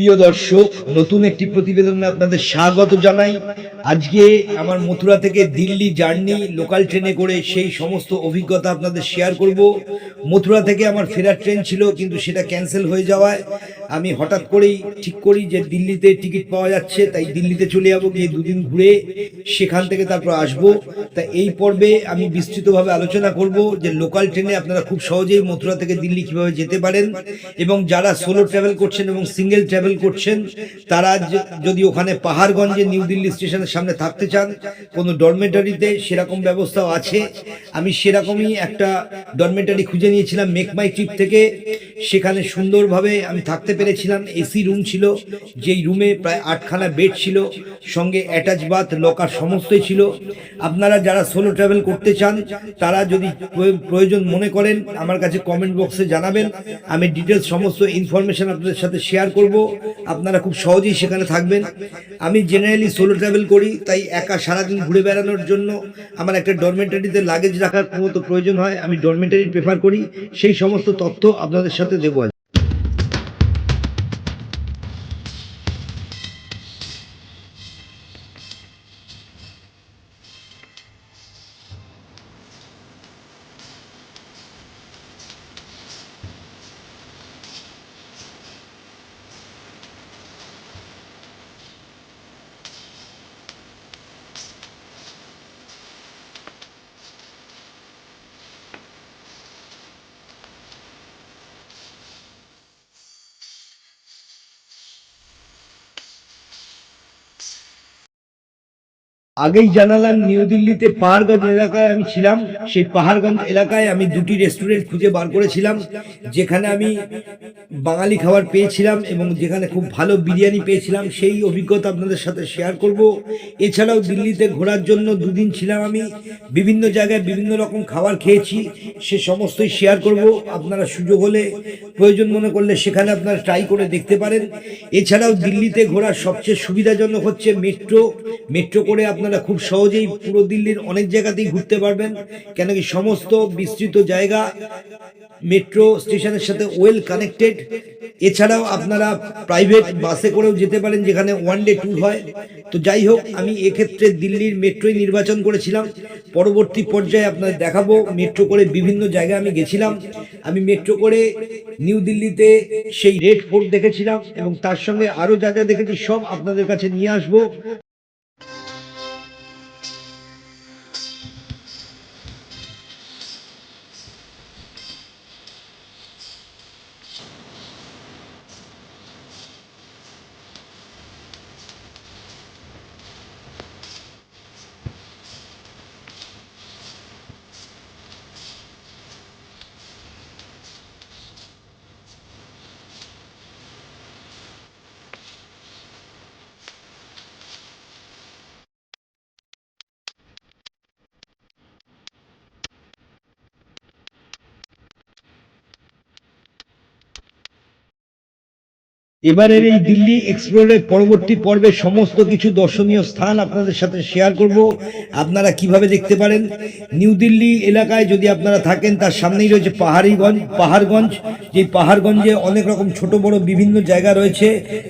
প্রিয় দর্শক, নতুন একটি প্রতিবেদনে আপনাদের স্বাগত জানাই। আজকে আমার মথুরা থেকে দিল্লি জার্নি, লোকাল ট্রেনে করে সেই সমস্ত অভিজ্ঞতা আপনাদের শেয়ার করব। মথুরা থেকে আমার ফেরার ট্রেন ছিল, কিন্তু সেটা ক্যান্সেল হয়ে যাওয়ায়। আমি হঠাৎ করেই ঠিক করি যে দিল্লিতে টিকিট পাওয়া যাচ্ছে, তাই দিল্লিতে চলে যাব, গিয়ে দুদিন ঘুরে সেখান থেকে তারপর আসব। তা এই পর্বে আমি বিস্তৃতভাবে আলোচনা করব যে লোকাল ট্রেনে আপনারা খুব সহজেই মথুরা থেকে দিল্লি কীভাবে যেতে পারেন এবং যারা সোলো ট্রাভেল করছেন এবং সিঙ্গেল ট্রাভেল করছেন, তারা যদি ওখানে পাহাড়গঞ্জে নিউ দিল্লি স্টেশনের সামনে থাকতে চান, কোনো ডরমেটারিতে সেরকম ব্যবস্থাও আছে। আমি সেরকমই একটা ডরমেটারি খুঁজে নিয়েছিলাম মেক মাই ট্রিপ থেকে। সেখানে সুন্দরভাবে আমি থাকতে পেরেছিলাম, এসি রুম ছিল, যেই রুমে প্রায় আটখানা বেড ছিল, সঙ্গে অ্যাটাচ বাথ, লকার সমস্তই ছিল। আপনারা যারা সোলো ট্রাভেল করতে চান, তারা যদি প্রয়োজন মনে করেন, আমার কাছে কমেন্ট বক্সে জানাবেন। আমি ডিটেলস সমস্ত ইনফরমেশন আপনাদের সাথে শেয়ার করব। আপনারা খুব সহজেই সেখানে থাকবেন। আমি জেনারেলি সোলো ট্রাভেল করি, তাই একা সারাদিন ঘুরে বেড়ানোর জন্য আমার একটা ডরমেটারিতে লাগেজ রাখার কোনো তো প্রয়োজন হয়। আমি ডরমেটারি প্রেফার করি। সেই সমস্ত তথ্য আপনাদের সাথে দেবো আগেই জানালাম নিউ দিল্লিতে পাহাড়গঞ্জ এলাকায় আমি ছিলাম। সেই পাহাড়গঞ্জ এলাকায় আমি দুটি রেস্টুরেন্ট খুঁজে বার করেছিলাম, যেখানে আমি বাঙালি খাবার পেয়েছিলাম এবং যেখানে খুব ভালো বিরিয়ানি পেয়েছিলাম। সেই অভিজ্ঞতা আপনাদের সাথে শেয়ার করব। এছাড়াও দিল্লিতে ঘোরার জন্য দুদিন ছিলাম আমি। বিভিন্ন জায়গায় বিভিন্ন রকম খাবার খেয়েছি, সে সমস্তই শেয়ার করব। আপনারা সুযোগ হলে, প্রয়োজন মনে করলে সেখানে আপনারা ট্রাই করে দেখতে পারেন। এছাড়াও দিল্লিতে ঘোরার সবচেয়ে সুবিধাজনক হচ্ছে মেট্রো মেট্রো করে আপনারা খুব সহজেই পুরো দিল্লির অনেক জায়গাতেই ঘুরতে পারবেন। কেন কি সমস্ত বিস্তৃত জায়গা মেট্রো স্টেশনের সাথে ওয়েল কানেক্টেড এছাড়াও আপনারা প্রাইভেট বাসে করেও যেতে পারেন, যেখানে ওয়ান ডে ট্যুর হয়। তো যাই হোক, আমি এক্ষেত্রে দিল্লির মেট্রোই নির্বাচন করেছিলাম। পরবর্তী পর্যায়ে আপনাদের দেখাবো, মেট্রো করে বিভিন্ন জায়গায় আমি গেছিলাম। আমি মেট্রো করে নিউ দিল্লিতে সেই রেড ফোর্ট দেখেছিলাম এবং তার সঙ্গে আরও যা যা দেখেছি, সব আপনাদের কাছে নিয়ে আসব। এবারের এই দিল্লি এক্সপ্লোরের পরবর্তী পর্বে সমস্ত কিছু দর্শনীয় স্থান আপনাদের সাথে শেয়ার করব। আপনারা কীভাবে দেখতে পারেন? নিউ দিল্লি এলাকায় যদি আপনারা থাকেন, তার সামনেই রয়েছে পাহাড়িগঞ্জ, পাহাড়গঞ্জ। যে পাহাড়গঞ্জে অনেক রকম ছোট, বড় বিভিন্ন জায়গা রয়েছে,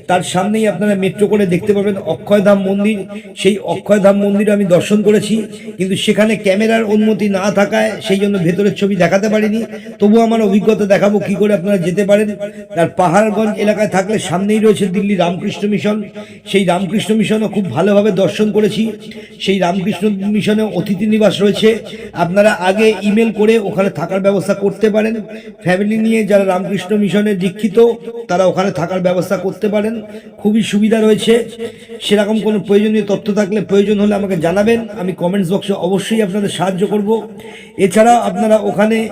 তার সামনেই আপনারা মেট্রো করে দেখতে পাবেন অক্ষয়ধাম মন্দির। সেই অক্ষয়ধাম মন্দির আমি দর্শন করেছি, কিন্তু সেখানে ক্যামেরার অনুমতি না থাকায় সেই জন্য ভেতরের ছবি দেখাতে পারিনি। তবু আমার অভিজ্ঞতা দেখাবো কি করে আপনারা যেতে পারেন। তার পাহাড়গঞ্জ এলাকায় থাকলে সামনেই রয়েছে দিল্লি রামকৃষ্ণ মিশন। সেই রামকৃষ্ণ মিশনও খুব ভালোভাবে দর্শন করেছি। সেই রামকৃষ্ণ মিশনে অতিথি নিবাস রয়েছে। আপনারা আগে ইমেল করে ওখানে থাকার ব্যবস্থা করতে পারেন। ফ্যামিলি নিয়ে যারা রামকৃষ্ণ মিশনে দীক্ষিত, তারা ওখানে থাকার ব্যবস্থা করতে পারেন। খুবই সুবিধা রয়েছে। সেরকম কোনো প্রয়োজনীয় তথ্য থাকলে প্রয়োজন হলে আমাকে জানাবেন। আমি কমেন্টস বক্সে অবশ্যই আপনাদের সাহায্য করব। এছাড়া আপনারা ওখানে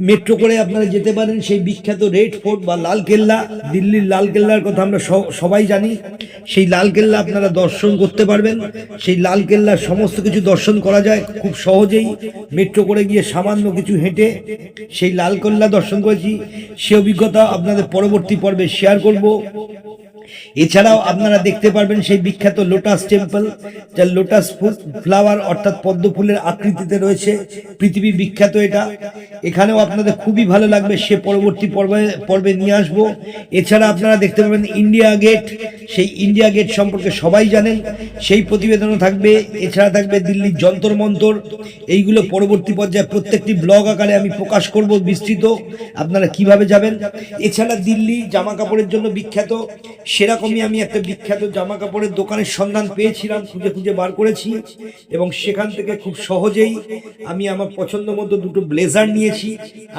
মেট্রো করে আপনারা যেতে পারেন। সেই বিখ্যাত রেড ফোর্ট বা লাল কেল্লা, দিল্লির লাল কেল্লার কথা আমরা সবাই জানি। সেই লালকেল্লা আপনারা দর্শন করতে পারবেন। সেই লালকেল্লার সমস্ত কিছু দর্শন করা যায় খুব সহজেই। মেট্রো করে গিয়ে সামান্য কিছু হেঁটে সেই লাল কেল্লা দর্শন করেছি। সে অভিজ্ঞতা আপনাদের পরবর্তী পর্বে শেয়ার করব। এছাড়াও আপনারা দেখতে পারবেন সেই বিখ্যাত লোটাস টেম্পল, যা লোটাস ফ্লাওয়ার অর্থাৎ পদ্ম ফুলের আকৃতিতে রয়েছে। পৃথিবী বিখ্যাত এটা। এখানেও আপনাদের খুবই ভালো লাগবে, সে পরবর্তী পর্বে পর্বে নিয়ে আসব। এছাড়া আপনারা দেখতে পাবেন ইন্ডিয়া গেট। সেই ইন্ডিয়া গেট সম্পর্কে সবাই জানেন। সেই প্রতিবেদনও থাকবে। এছাড়া থাকবে দিল্লির যন্তর মন্তর। এইগুলো পরবর্তী পর্যায়ে প্রত্যেকটি ব্লগ আকারে আমি প্রকাশ করব বিস্তৃত। আপনারা কীভাবে যাবেন? এছাড়া দিল্লি জামা কাপড়ের জন্য বিখ্যাত। সেরকমই আমি একটা বিখ্যাত জামা কাপড়ের দোকানের সন্ধান পেয়েছিলাম খুঁজে খুঁজে বার করেছি এবং সেখান থেকে খুব সহজেই আমি আমার পছন্দ মতো দুটো ব্লেজার নিয়েছি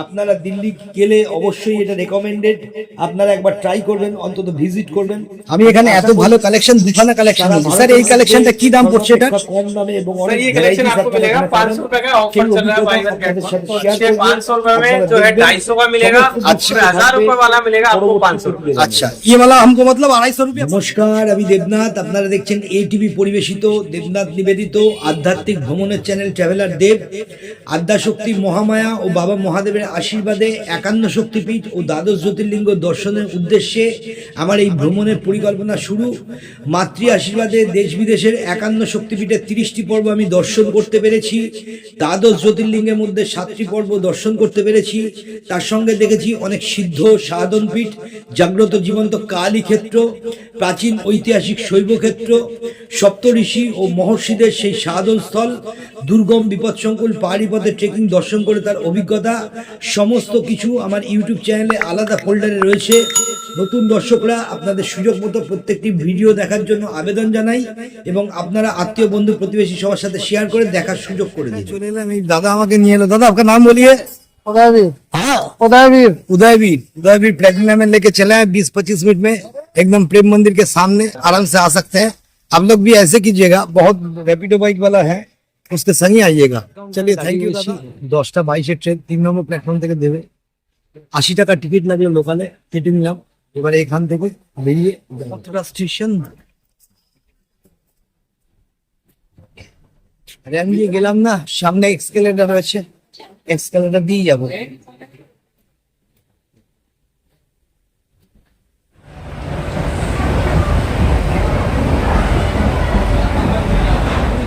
আপনারা দিল্লি গেলে অবশ্যই এটা রেকমেন্ডেড আপনারা একবার ট্রাই করবেন অন্তত ভিজিট করবেন আমি এখানে এত ভালো কালেকশন দুখানা কালেকশন স্যার এই কালেকশনটা কি দাম পড়ছে এটা কম দামে এবং सर অনেক ये कलेक्शन varieties आपको আপনারা मिलेगा এখানে पाँच পাবেন। सौ रुपए का ऑफर সেই चल रहा है बाई वन অভিজ্ঞতা गेट আপনাদের সাথে वन share করব। पाँच सौ रुपए में আপনারা जो है দেখবেন। ढाई सौ का मिलेगा আচ্ছা, और हजार रुपए वाला मिलेगा आपको पाँच सौ रुपए अच्छा ये वाला हमको मतलब নমস্কার, আমি দেবনাথ। আপনারা দেখছেন এটিভি পরিবেশিত, দেবনাথ নিবেদিত আধ্যাত্মিক ভ্রমণের চ্যানেল ট্রাভেলার দেব। আদ্যাশক্তি মহামায়া ও বাবা মহাদেবের আশীর্বাদে একান্ন শক্তিপীঠ ও দ্বাদশ জ্যোতির্লিঙ্গ দর্শনের উদ্দেশ্যে আমার এই ভ্রমণের পরিকল্পনা শুরু। মাতৃ আশীর্বাদে দেশ বিদেশের একান্ন শক্তিপীঠের তিরিশটি পর্ব আমি দর্শন করতে পেরেছি। দ্বাদশ জ্যোতির্লিঙ্গের মধ্যে সাতটি পর্ব দর্শন করতে পেরেছি। তার সঙ্গে দেখেছি অনেক সিদ্ধ সাধনপীঠ, জাগ্রত জীবন্ত কালী ক্ষেত্র প্রাচীন ঐতিহাসিক শৈবক্ষেত্র। সপ্তঋষি ও মহর্ষিদের সেই সাধন স্থল দুর্গম বিপদসংকুল পাহাড়ি পথে ট্রেকিং দর্শন করে তার অভিজ্ঞতা, সমস্ত কিছু আমার ইউটিউব চ্যানেলে আলাদা ফোল্ডারে রয়েছে। নতুন দর্শকরা, আপনাদের সুযোগ মতো প্রত্যেকটি ভিডিও দেখার জন্য আবেদন জানাই এবং আপনারা আত্মীয় বন্ধু প্রতিবেশী সবার সাথে শেয়ার করে দেখার সুযোগ করে দিন। চলে এলাম, এই দাদা আমাকে নিয়ে এলো। দাদা, আপনার নাম বলিয়ে? उदयवीर हाँ उदयवीर उदयवीर उदयवीर प्लेटिनम में लेके चले हैं बीस पच्चीस मिनट में एकदम प्रेम मंदिर के सामने आराम से आ सकते हैं आप लोग भी ऐसे कीजिएगा बहुत रैपिडो बाइक वाला है उसके संग ही आइएगा चलिए थैंक यू দশটা বাইশের ট্রেন তিন নম্বর প্ল্যাটফর্ম থেকে দেবে আশি টাকা টিকিট লাগলো লোকালে কেটে নিলাম এবারে এখান থেকে বেরিয়ে মথুরা স্টেশন র্যাম দিয়ে গেলাম না সামনে এক্সকেলেটার রয়েছে এক্সকেলেটার দিয়ে যাব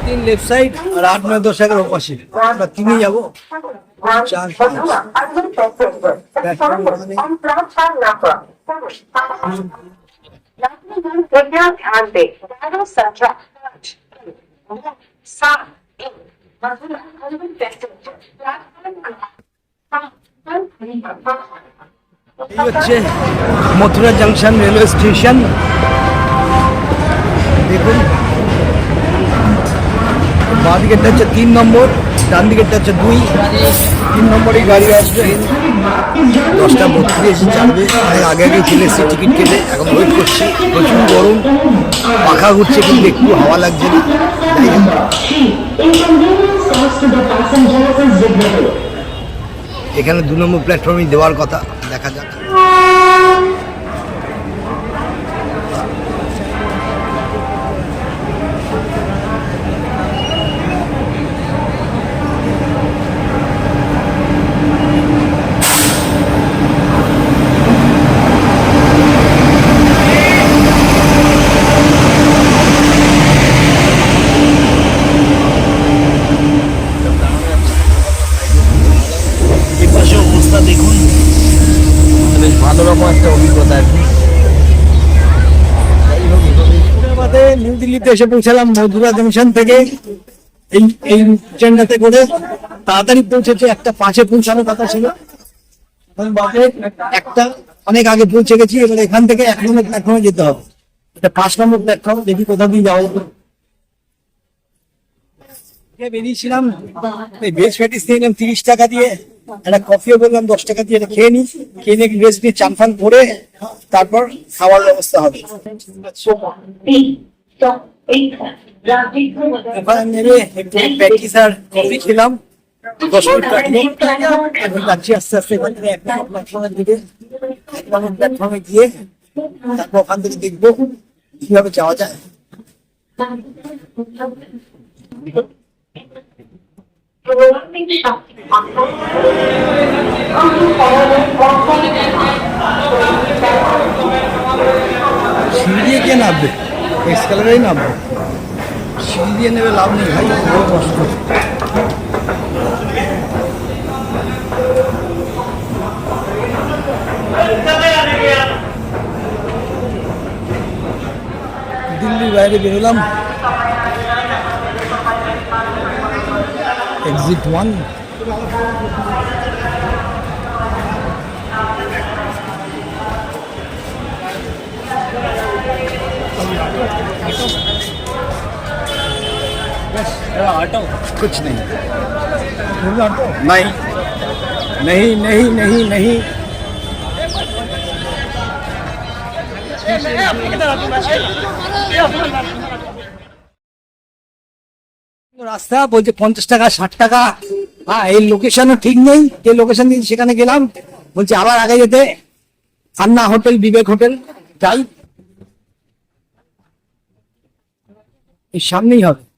তিন লেফট সাইড আর আট নয় দশ এগারো পাশে। আমরা তিনে যাব। চার পাঁচ। এই হচ্ছে মথুরা জাংশন রেলওয়ে স্টেশন। দেখুন। বাঁ দিকেরটা হচ্ছে তিন নম্বর ডান দিকেরটা হচ্ছে দুই। তিন নম্বরে গাড়ি আসবে। দশটা বত্রিশ চালবে আমি আগে আগে চলে এসেছি টিকিট কেটে। এখন ওয়েট করছি। প্রচুর গরম। পাখা ঘুরছে, কিন্তু একটু হাওয়া লাগছে না। এখানে দু নম্বর প্ল্যাটফর্মে দেওয়ার কথা দেখা যাক। নিউ দিল্লিতে এসে পৌঁছালাম মধুরা জংশন থেকে। এই এই ট্রেনটাতে করে তাড়াতাড়ি পৌঁছেছে, একটা পৌঁছানোর কথা ছিল। একটা অনেক আগে পৌঁছে গেছি, এবার এখান থেকে এক নম্বর প্ল্যাটফর্মে যেতে হবে। এটা পাঁচ নম্বর প্ল্যাটফর্ম দেখি কোথা দিয়ে যাওয়া যাবে। বেরিয়েছিলাম প্যাটিস তিরিশ টাকা দিয়ে। একটা কফিও বললাম, দশ টাকা দিয়ে খেয়ে নি। খেয়ে নিয়ে চান ফান করে তারপর খাওয়ার ব্যবস্থা হবে। ওখানে নেমে একটু প্যাটিস আর কফি খেলাম। দশ মিনিট কাটলো এখন যাচ্ছি আস্তে আস্তে এখান থেকে এক নম্বর প্ল্যাটফর্মের দিকে প্ল্যাটফর্মে গিয়ে তারপর ওখান থেকে দেখব কীভাবে যাওয়া যায়। সিঁড়ি নামবে? এক্সকালেটারই নামবে সিঁড়ি দিয়ে নেবে লাভ নেই ভাই বড় কষ্ট। দিল্লির বাইরে বেরোলাম এক্সিট ওয়ান कुछ नहीं नहीं नहीं नहीं नहीं नहीं রাস্তা বলছে পঞ্চাশ টাকা ষাট টাকা হ্যাঁ এই লোকেশনও ঠিক নেই যে লোকেশন দিয়ে সেখানে গেলাম বলছে আবার আগে যেতে আন্না হোটেল বিবেক হোটেল যাই সামনেই হবে।